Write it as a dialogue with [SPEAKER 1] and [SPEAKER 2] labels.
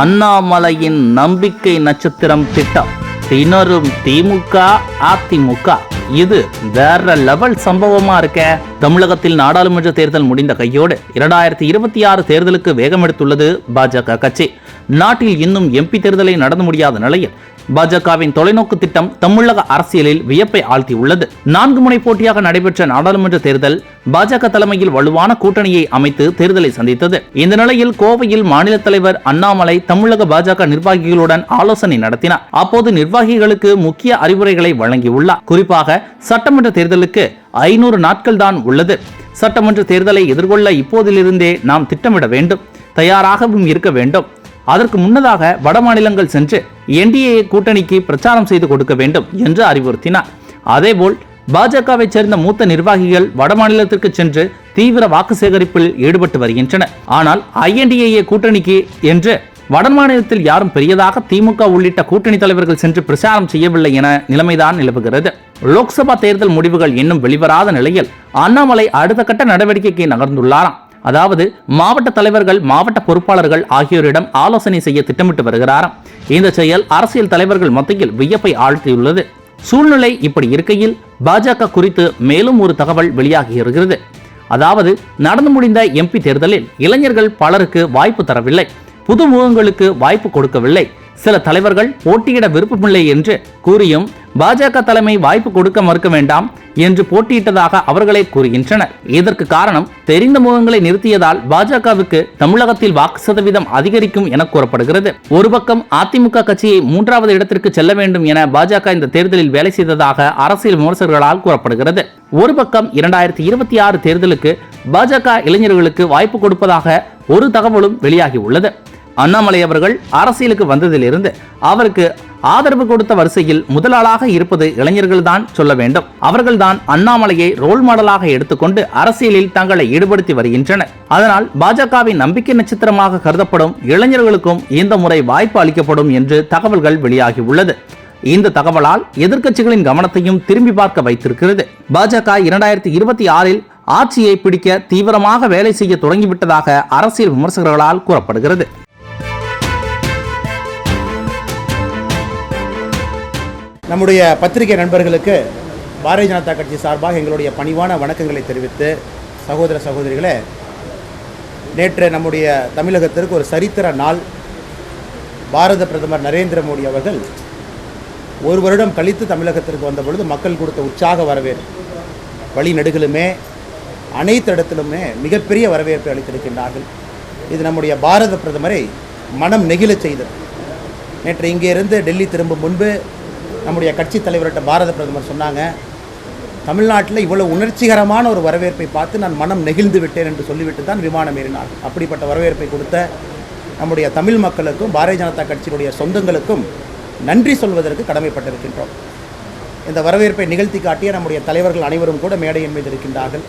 [SPEAKER 1] அண்ணாமலையின் நம்பிக்கை நட்சத்திரம் திட்டம். திணறும் திமுக அதிமுக. இது வேற லெவல் சம்பவமா இருக்க? தமிழகத்தில் நாடாளுமன்ற தேர்தல் முடிந்த கையோடு இரண்டாயிரத்தி இருபத்தி ஆறு தேர்தலுக்கு வேகமெடுத்துள்ளது பாஜக கட்சி. நாட்டில் இன்னும் எம்பி தேர்தலை நடந்து முடியாத நிலையில் பாஜகவின் தொலைநோக்கு திட்டம் தமிழக அரசியலில் வியப்பை ஆழ்த்தியுள்ளது. நான்கு முனை போட்டியாக நடைபெற்ற நாடாளுமன்ற தேர்தல் பாஜக தலைமையில் வலுவான கூட்டணியை அமைத்து தேர்தலை சந்தித்தது. இந்த நிலையில் கோவையில் மாநில தலைவர் அண்ணாமலை தமிழக பாஜக நிர்வாகிகளுடன் ஆலோசனை நடத்தினார். அப்போது நிர்வாகிகளுக்கு முக்கிய அறிவுரைகளை வழங்கியுள்ளார். குறிப்பாக சட்டமன்ற தேர்தலுக்கு ஐநூறு நாட்கள் தான் உள்ளது. சட்டமன்ற தேர்தலை எதிர்கொள்ள இப்போதிலிருந்தே நாம் திட்டமிட வேண்டும். தயாராகவும் இருக்க வேண்டும். அதற்கு முன்னதாக வட மாநிலங்கள் சென்று என்டிஏ கூட்டணிக்கு பிரச்சாரம் செய்து கொடுக்க வேண்டும் என்று அறிவுறுத்தினார். அதேபோல் பாஜகவை சேர்ந்த மூத்த நிர்வாகிகள் வடமாநிலத்திற்கு சென்று தீவிர வாக்கு சேகரிப்பில் ஈடுபட்டு வருகின்றனர். ஆனால் ஐஎன்டிஏ கூட்டணிக்கு என்று வடமாநிலத்தில் யாரும் பெரியதாக திமுக உள்ளிட்ட கூட்டணி தலைவர்கள் சென்று பிரச்சாரம் செய்யவில்லை என நிலைமைதான் நிலவுகிறது. லோக்சபா தேர்தல் முடிவுகள் இன்னும் வெளிவராத நிலையில் அண்ணாமலை அடுத்த கட்ட நடவடிக்கைக்கு நகர்ந்துள்ளாராம். அதாவது மாவட்ட தலைவர்கள் மாவட்ட பொறுப்பாளர்கள் ஆகியோரிடம் ஆலோசனை செய்ய திட்டமிட்டு வருகிறாராம். இந்த செயல் அரசியல் தலைவர்கள் மத்தியில் வியப்பை ஆழ்த்தியுள்ளது. சூழ்நிலை இப்படி இருக்கையில் பாஜக குறித்து மேலும் ஒரு தகவல் வெளியாகி இருக்கிறது அதாவது நடந்து முடிந்த எம்பி தேர்தலில் இளைஞர்கள் பலருக்கு வாய்ப்பு தரவில்லை. புது முகங்களுக்கு வாய்ப்பு கொடுக்கவில்லை. சில தலைவர்கள் போட்டியிட விருப்பமில்லை என்று கூறியும் பாஜக தலைமை வாய்ப்பு கொடுக்க மறுக்க வேண்டாம் என்று போட்டியிட்டதாக அவர்களே கூறுகின்றனர். இதற்கு காரணம் தெரிந்த முகங்களை நிறுத்தியதால் பாஜகவுக்கு தமிழகத்தில் வாக்கு சதவீதம் அதிகரிக்கும் என கூறப்படுகிறது. ஒரு பக்கம் அதிமுக கட்சியை மூன்றாவது இடத்திற்கு செல்ல வேண்டும் என பாஜக இந்த தேர்தலில் வேலை செய்ததாக அரசியல் விமர்சகர்களால் கூறப்படுகிறது. ஒரு பக்கம் இரண்டாயிரத்தி இருபத்தி ஆறு தேர்தலுக்கு பாஜக இளைஞர்களுக்கு வாய்ப்பு கொடுப்பதாக ஒரு தகவலும் வெளியாகி உள்ளது. அண்ணாமலை அவர்கள் அரசியலுக்கு வந்ததிலிருந்து அவருக்கு ஆதரவு கொடுத்த வரிசையில் முதலாளாக இருப்பது இளைஞர்கள் தான் சொல்ல வேண்டும். அவர்கள்தான் அண்ணாமலையை ரோல் மாடலாக எடுத்துக்கொண்டு அரசியலில் தங்களை ஈடுபடுத்தி வருகின்றனர். அதனால் பாஜகவின் நம்பிக்கை நட்சத்திரமாக கருதப்படும் இளைஞர்களுக்கும் இந்த முறை வாய்ப்பு அளிக்கப்படும் என்று தகவல்கள் வெளியாகி உள்ளது இந்த தகவலால் எதிர்க்கட்சிகளின் கவனத்தையும் திரும்பி பார்க்க வைத்திருக்கிறது. பாஜக இரண்டாயிரத்தி இருபத்தி ஆறில் ஆட்சியை பிடிக்க தீவிரமாக வேலை செய்ய தொடங்கிவிட்டதாக அரசியல் விமர்சகர்களால் கூறப்படுகிறது.
[SPEAKER 2] நம்முடைய பத்திரிகை நண்பர்களுக்கு பாரதிய ஜனதா கட்சி சார்பாக எங்களுடைய பணிவான வணக்கங்களை தெரிவித்து சகோதர சகோதரிகளே நேற்று நம்முடைய தமிழகத்திற்கு ஒரு சரித்திர நாள். பாரத பிரதமர் நரேந்திர மோடி அவர்கள் ஒரு வருடம் கழித்து தமிழகத்திற்கு வந்த பொழுது மக்கள் கொடுத்த உற்சாக வரவேற்பு. வழிநெடுகளுமே அனைத்து இடத்திலுமே மிகப்பெரிய வரவேற்பை அளித்திருக்கின்றார்கள். இது நம்முடைய பாரத பிரதமரை மனம் நெகிழச் செய்தது. நேற்று இங்கே இருந்து டெல்லி திரும்பும் முன்பு நம்முடைய கட்சி தலைவர்கிட்ட பாரத பிரதமர் சொன்னாங்க தமிழ்நாட்டில் இவ்வளோ உணர்ச்சிகரமான ஒரு வரவேற்பை பார்த்து நான் மனம் நெகிழ்ந்து விட்டேன் என்று சொல்லிவிட்டு தான் விமானம் ஏறினார். அப்படிப்பட்ட வரவேற்பை கொடுத்த நம்முடைய தமிழ் மக்களுக்கும் பாரதிய ஜனதா கட்சியினுடைய சொந்தங்களுக்கும் நன்றி சொல்வதற்கு கடமைப்பட்டிருக்கின்றோம். இந்த வரவேற்பை நிகழ்த்தி காட்டிய நம்முடைய தலைவர்கள் அனைவரும் கூட மேடையின் மீது இருக்கின்றார்கள்.